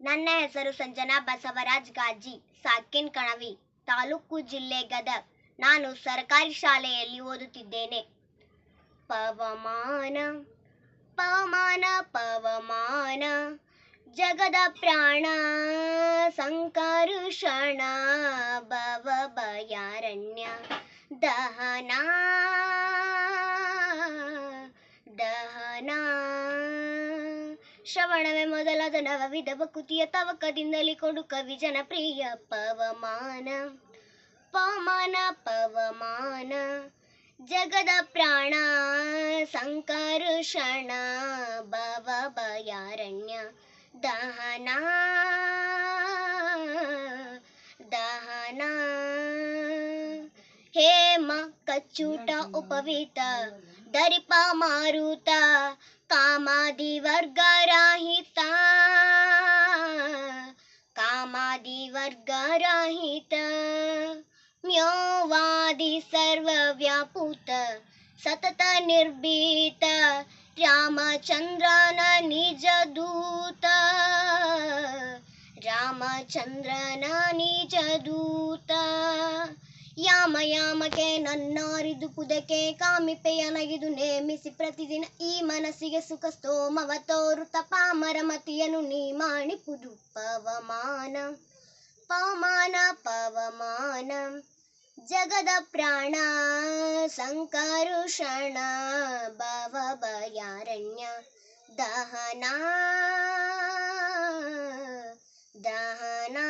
ನನ್ನ ಹೆಸರು ಸಂಜನಾ ಬಸವರಾಜ್ ಗಾಜಿ ಸಾಕಿನ್ ಕಣವಿ, ತಾಲೂಕು ಜಿಲ್ಲೆ ಗದಗ. ನಾನು ಸರ್ಕಾರಿ ಶಾಲೆಯಲ್ಲಿ ಓದುತ್ತಿದ್ದೇನೆ. ಪವಮಾನ ಪವಮಾನ ಪವಮಾನ, ಜಗದ ಪ್ರಾಣ ಸಂಕರುಷಣ ಭವ ಭಯಾರಣ್ಯ, ದಹನ. ಶ್ರವಣವೇ ಮೊದಲಾದ ನವವಿಧ ಬಕುತಿಯ ತವಕದಿಂದಲೇ ಕೊಡು ಕವಿ ಜನಪ್ರಿಯ ಪವಮಾನ. ಪವಮಾನ ಪವಮಾನ. ಜಗದ ಪ್ರಾಣ ಸಂಕರುಷಣ ಭವ ಭಯಾರಣ್ಯ. ದಹನ ದಹನ. ಹೇಮ, ಕಚ್ಚೂಟ, ಉಪವೀತ, ದರಿಪ ಮಾರುತ, ಕಾಮಾದಿ ವರ್ಗರಾಹಿತ ವರ್ಗರಾಹಿತ ಮ್ಯೋವಾದಿ ಸರ್ವವ್ಯಾಪೂತ, ಸತತ ನಿರ್ಭೀತ, ರಾಮಚಂದ್ರನ ನಿಜ ದೂತ. ರಾಮಚಂದ್ರನ ನಿಜ ದೂತ. ಯಾಮ ಯಾಮಕೆ ನನ್ನಾರಿದು ಪುದಕೆ ಕಾಮಿಪೆಯ ನಗಿದು ನೇಮಿಸಿ ಪ್ರತಿದಿನ ಈ ಮನಸ್ಸಿಗೆ ಸುಖ ಸ್ತೋಮವ ಪಾಮರ ಮತಿಯನು ನೀ ಮಾಡಿಪುದು ಪವಮಾನ. पवमान। पवमानं जगदप्राण संकरुषण भवभयारण्य दहना। दहना।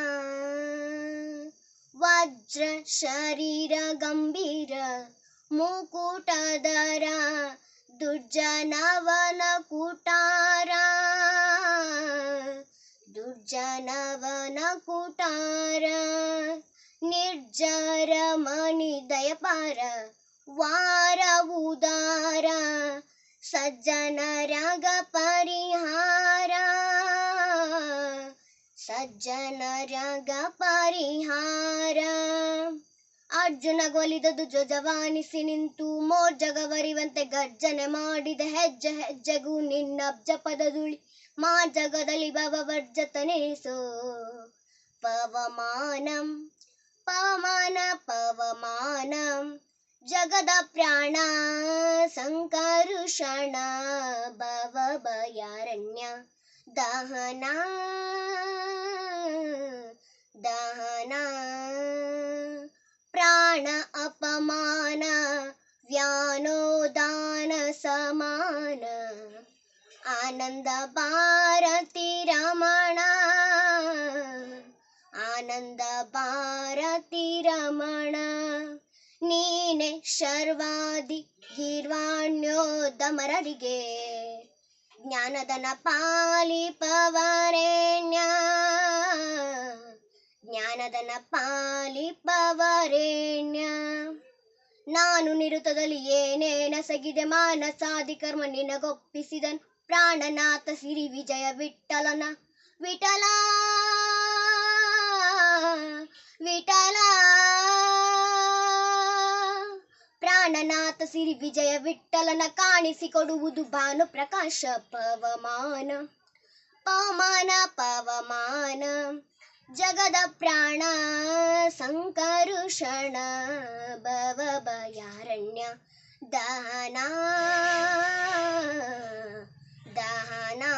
वज्र शरीर गम्भीर मुकुटधरा दुर्जनवनकुटा ದುರ್ಜನವನ ಕುಟಾರ, ನಿರ್ಜರ ಮಣಿ ದಯಪಾರ, ವಾರ ಉದಾರ, ಸಜ್ಜನರಾಗ ಪರಿಹಾರ. ಸಜ್ಜನರಾಗ ಪರಿಹಾರ. ಅರ್ಜುನ ಗೊಲಿದದು ಜ್ವಜವಾನಿಸಿ ನಿಂತು, ಮೋರ್ಜಗವರಿವಂತೆ ಗರ್ಜನೆ ಮಾಡಿದ ಹೆಜ್ಜೆ ಹೆಜ್ಜೆಗೂ ನಿನ್ನ ಪದದುಳಿ ಮಾ मा जगी बव भर्जतनेसु पवमानं पवमान पवमानं जगदप्राण संकरुषण भव अयारण्य दहन दहन। प्राण अपमान व्यानोदान समान। ಆನಂದ ಭಾರತಿ ರಮಣ, ಆನಂದ ಭಾರತಿ ರಮಣ, ನೀನೆ ಶರ್ವಾದಿ ಗೀರ್ವಾಣ್ಯೋದಮರರಿಗೆ ಜ್ಞಾನದನ ಪಾಲಿಪವರೇಣ್ಯ ಜ್ಞಾನದನ ಪಾಲಿಪವರೇಣ್ಯ ನಾನು ನಿರುತದಲ್ಲಿ ಏನೇನಸಗಿದೆ ಮಾನಸಾದಿ ಕರ್ಮ ನಿನಗೊಪ್ಪಿಸಿದನು. ಪ್ರಾಣನಾಥ ಸಿರಿ ವಿಜಯ ವಿಠಲನ. ವಿಠಲ ವಿಠಲ. ಪ್ರಾಣನಾಥ ಸಿರಿ ವಿಜಯ ವಿಠಲನ ಕಾಣಿಸಿಕೊಡುವುದು ಭಾನು ಪ್ರಕಾಶ ಪವಮಾನ. ಪವಮಾನ ಪವಮಾನ. ಜಗದ ಪ್ರಾಣ ಸಂಕರುಷಣ ಭವ ಭಯಾರಣ್ಯ ದಹನ दहना